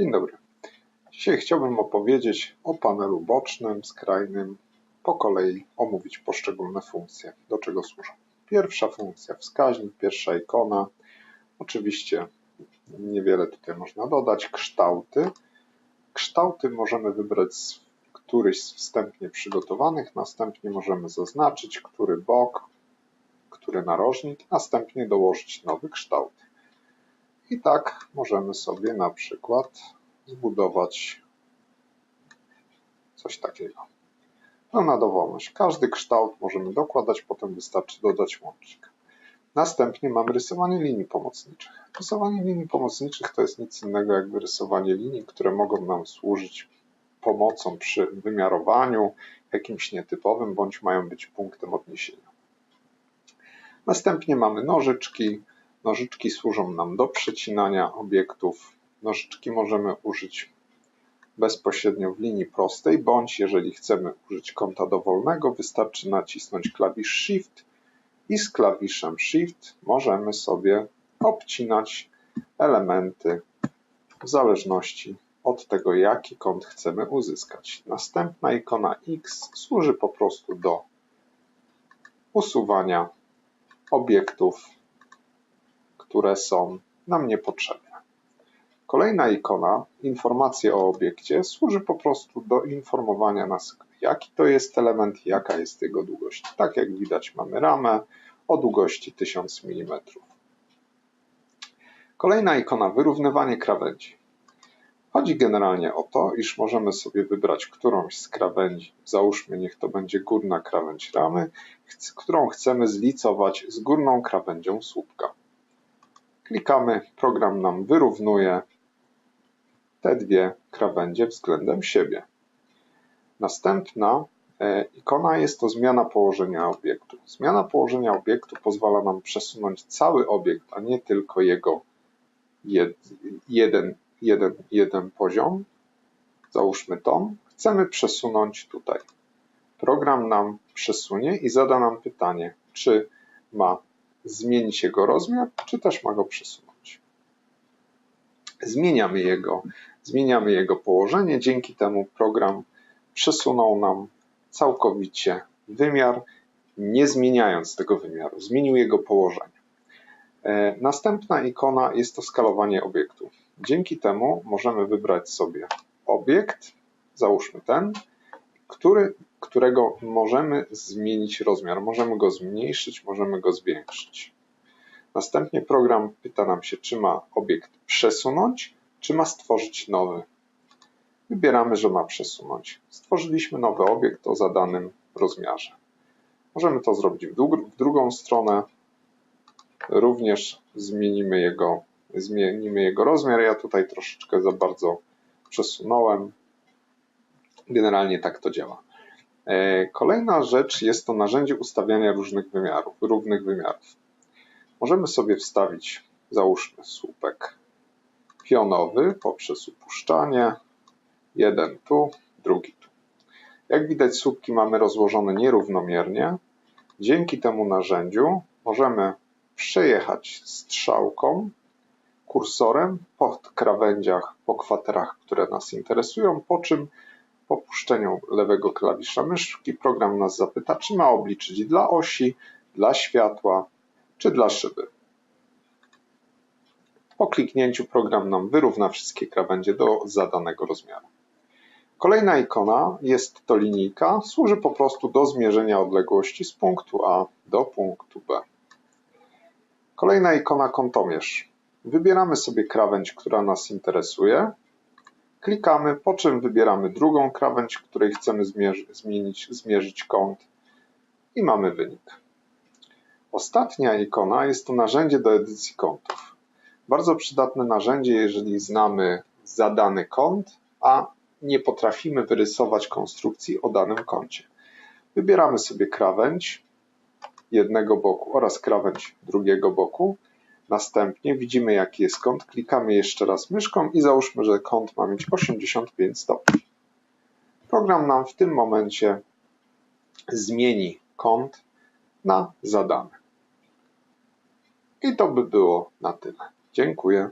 Dzień dobry. Dzisiaj chciałbym opowiedzieć o panelu bocznym, skrajnym, po kolei omówić poszczególne funkcje, do czego służą. Pierwsza funkcja wskaźnik, pierwsza ikona. Oczywiście niewiele tutaj można dodać. Kształty. Kształty możemy wybrać z któryś z wstępnie przygotowanych, następnie możemy zaznaczyć, który bok, który narożnik, następnie dołożyć nowy kształt. I tak możemy sobie na przykład zbudować coś takiego. No na dowolność. Każdy kształt możemy dokładać, potem wystarczy dodać łącznik. Następnie mamy rysowanie linii pomocniczych. Rysowanie linii pomocniczych to jest nic innego jak wyrysowanie linii, które mogą nam służyć pomocą przy wymiarowaniu jakimś nietypowym, bądź mają być punktem odniesienia. Następnie mamy nożyczki. Nożyczki służą nam do przecinania obiektów. Nożyczki możemy użyć bezpośrednio w linii prostej, bądź jeżeli chcemy użyć kąta dowolnego, wystarczy nacisnąć klawisz Shift i z klawiszem Shift możemy sobie obcinać elementy w zależności od tego, jaki kąt chcemy uzyskać. Następna ikona X służy po prostu do usuwania obiektów, które są nam niepotrzebne. Kolejna ikona, informacje o obiekcie, służy po prostu do informowania nas, jaki to jest element, jaka jest jego długość. Tak jak widać mamy ramę o długości 1000 mm. Kolejna ikona, wyrównywanie krawędzi. Chodzi generalnie o to, iż możemy sobie wybrać którąś z krawędzi, załóżmy niech to będzie górna krawędź ramy, którą chcemy zlicować z górną krawędzią słupka. Klikamy, program nam wyrównuje te dwie krawędzie względem siebie. Następna e, ikona jest to zmiana położenia obiektu. Zmiana położenia obiektu pozwala nam przesunąć cały obiekt, a nie tylko jego jeden jeden, jeden poziom, załóżmy tom, chcemy przesunąć tutaj. Program nam przesunie i zada nam pytanie, czy ma zmienić jego rozmiar, czy też ma go przesunąć. Zmieniamy jego, zmieniamy jego położenie, dzięki temu program przesunął nam całkowicie wymiar, nie zmieniając tego wymiaru, zmienił jego położenie. E, następna ikona jest to skalowanie obiektu. Dzięki temu możemy wybrać sobie obiekt, załóżmy ten, który, którego możemy zmienić rozmiar. Możemy go zmniejszyć, możemy go zwiększyć. Następnie program pyta nam się, czy ma obiekt przesunąć, czy ma stworzyć nowy. Wybieramy, że ma przesunąć. Stworzyliśmy nowy obiekt o zadanym rozmiarze. Możemy to zrobić w, w drugą stronę. Również zmienimy jego zmienimy jego rozmiar. Ja tutaj troszeczkę za bardzo przesunąłem. Generalnie tak to działa. E, kolejna rzecz jest to narzędzie ustawiania różnych wymiarów, równych wymiarów. Możemy sobie wstawić, załóżmy, słupek pionowy poprzez upuszczanie. Jeden tu, drugi tu. Jak widać, słupki mamy rozłożone nierównomiernie. Dzięki temu narzędziu możemy przejechać strzałką kursorem po krawędziach, po kwaterach, które nas interesują, po czym po puszczeniu lewego klawisza myszki program nas zapyta, czy ma obliczyć dla osi, dla światła, czy dla szyby. Po kliknięciu program nam wyrówna wszystkie krawędzie do zadanego rozmiaru. Kolejna ikona jest to linijka, służy po prostu do zmierzenia odległości z punktu A do punktu B. Kolejna ikona kątomierz. Wybieramy sobie krawędź, która nas interesuje. Klikamy, po czym wybieramy drugą krawędź, której chcemy zmienić, zmierzyć kąt i mamy wynik. Ostatnia ikona jest to narzędzie do edycji kątów. Bardzo przydatne narzędzie, jeżeli znamy zadany kąt, a nie potrafimy wyrysować konstrukcji o danym kącie. Wybieramy sobie krawędź jednego boku oraz krawędź drugiego boku Następnie widzimy jaki jest kąt, klikamy jeszcze raz myszką i załóżmy, że kąt ma mieć 85 stopni. Program nam w tym momencie zmieni kąt na zadany. I to by było na tyle. Dziękuję.